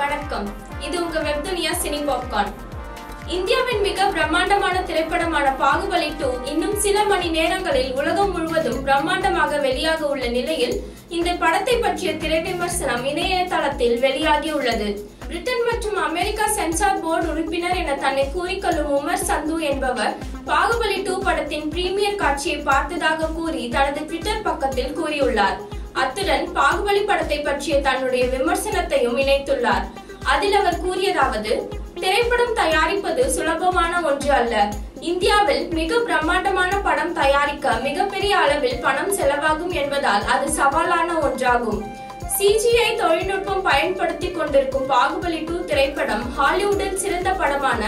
வணக்கம். இது உங்க வெப்துனியா சினி பாப்கார்ன் இந்தியாவின் மிக பிரம்மாண்டமான திரைப்படமான பாகுபலி டூ இன்னும் சில மணி நேரங்களில் உலகம் முழுவதும் பிரம்மாண்டமாக வெளியாக உள்ள நிலையில் இந்த படத்தை பற்றிய திரை விமர்சனம் இணையதளத்தில் வெளியாகி உள்ளது. பிரிட்டன் மற்றும் அமெரிக்கா சென்சார் போர்டு உறுப்பினர் என தன்னை கூறிக்கொள்ளும் உமர் சந்து என்பவர் பாகுபலி டூ படத்தின் பிரீமியர் காட்சியை பார்த்ததாக கூறி தனது ட்விட்டர் பக்கத்தில் கூறியுள்ளார். அத்துடன் பாகுபலி படத்தை பற்றிய தன்னுடைய விமர்சனத்தையும் இணைத்துள்ளார். அதில் அவர் கூறியதாவது திரைப்படம் தயாரிப்பது சுலபமான ஒன்று அல்ல. இந்தியாவில் மிக பிரம்மாண்டமான படம் தயாரிக்க மிகப்பெரிய அளவில் பணம் செலவாகும் என்பதால் அது சவாலான ஒன்றாகும். சிஜிஐ தொழில்நுட்பம் பயன்படுத்தி கொண்டிருக்கும் பாகுபலி டூ திரைப்படம் ஹாலிவுட்டில் சிறந்த படமான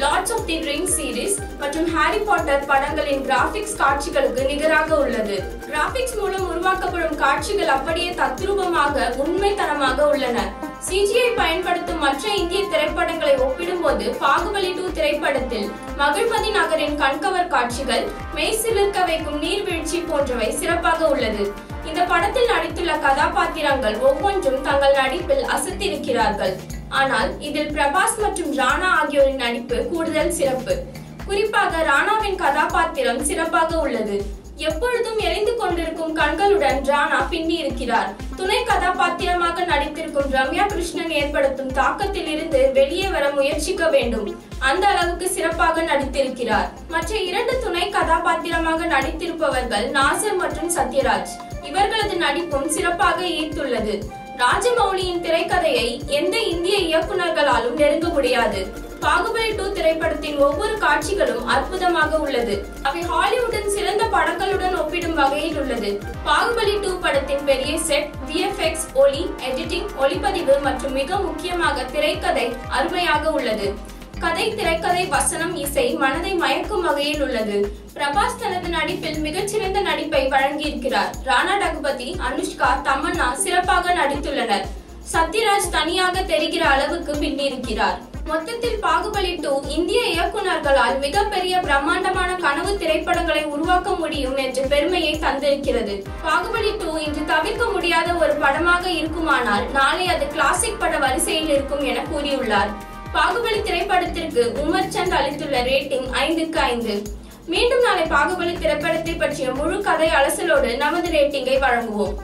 Lords of the Ring series மற்றும் ஹாரி பாட்டர் படங்களின் கிராபிக்ஸ் காட்சிகளுக்கு நிகராக உள்ளது. கிராபிக்ஸ் மூலம் உருவாக்கப்படும் காட்சிகள் அப்படியே தத்ரூபமாக உண்மைத்தனமாக உள்ளன. சிஜிஐ பயன்படுத்தும் மற்ற இந்திய திரைப்படங்களை ஒப்பிடும்போது பாகுபலி டூ திரைப்படத்தில் மகிழ்மதி நகரின் கண்கவர் காட்சிகள் மெய்சிலிருக்க வைக்கும் நீர்வீழ்ச்சி போன்றவை சிறப்பாக உள்ளது. இந்த படத்தில் நடித்துள்ள கதாபாத்திரங்கள் ஒவ்வொன்றும் தங்கள் நடிப்பில் அசத்திருக்கிறார்கள். ஆனால் இதில் பிரபாஸ் மற்றும் ராணா ஆகியோரின் நடிப்பு கூடுதல் சிறப்பு. குறிப்பாக ராணாவின் கதாபாத்திரம் சிறப்பாக உள்ளது. எப்பொழுதும் எரிந்து கொண்டிருக்கும் கண்களுடன் ராணா பின்னி இருக்கிறார். துணை கதாபாத்திரமாக நடித்திருக்கும் ரம்யா கிருஷ்ணன் ஏற்படுத்தும் தாக்கத்தில் இருந்து வெளியே வர முயற்சிக்க வேண்டும். அந்த அளவுக்கு சிறப்பாக நடித்திருக்கிறார். மற்ற இரண்டு துணை கதாபாத்திரமாக நடித்திருப்பவர்கள் நாசர் மற்றும் சத்யராஜ். இவர்களது நடிப்பும் சிறப்பாக ஈர்த்துள்ளது. ராஜமௌலியின் திரைக்கதையை எந்த இந்திய இயக்குநர்களாலும் நெருங்க முடியாது. பாகுபலி டூ திரைப்படத்தின் ஒவ்வொரு காட்சிகளும் அற்புதமாக உள்ளது. அவை ஹாலிவுட்டின் சிறந்த படங்களுடன் ஒப்பிடும் வகையில் உள்ளது. பாகுபலி டூ படத்தின் பெரிய செட் விஎஃப்எக்ஸ் ஒலி எடிட்டிங் ஒளிப்பதிவு மற்றும் மிக முக்கியமாக திரைக்கதை அருமையாக உள்ளது. கதை திரைக்கதை வசனம் இசை மனதை மயக்கும் வகையில் உள்ளது. பிரபாஸ் தனது நடிப்பில் மிகச்சிறந்த நடிப்பை வழங்கியிருக்கிறார். ராணா டகுபதி அனுஷ்கா தமன்னா சிறப்பாக நடித்துள்ளனர். சத்யராஜ் தனியாக தெரிகிற அளவுக்கு பின்னிருக்கிறார். மொத்தத்தில் பாகுபலி டூ இந்திய இயக்குனர்களால் மிகப்பெரிய பிரம்மாண்டமான கனவு திரைப்படங்களை உருவாக்க முடியும் என்ற பெருமையை தந்திருக்கிறது. பாகுபலி டூ இன்று தவிர்க்க முடியாத ஒரு படமாக இருக்குமானால் நாளை அது கிளாசிக் பட வரிசையில் இருக்கும் என கூறியுள்ளார். பாகுபலி திரைப்படத்திற்கு உமர் சந்த் அளித்துள்ள ரேட்டிங் ஐந்துக்கு ஐந்து. மீண்டும் நாளை பாகுபலி திரைப்படத்தை பற்றிய முழு கதை அலசலோடு நமது ரேட்டிங்கை வழங்குவோம்.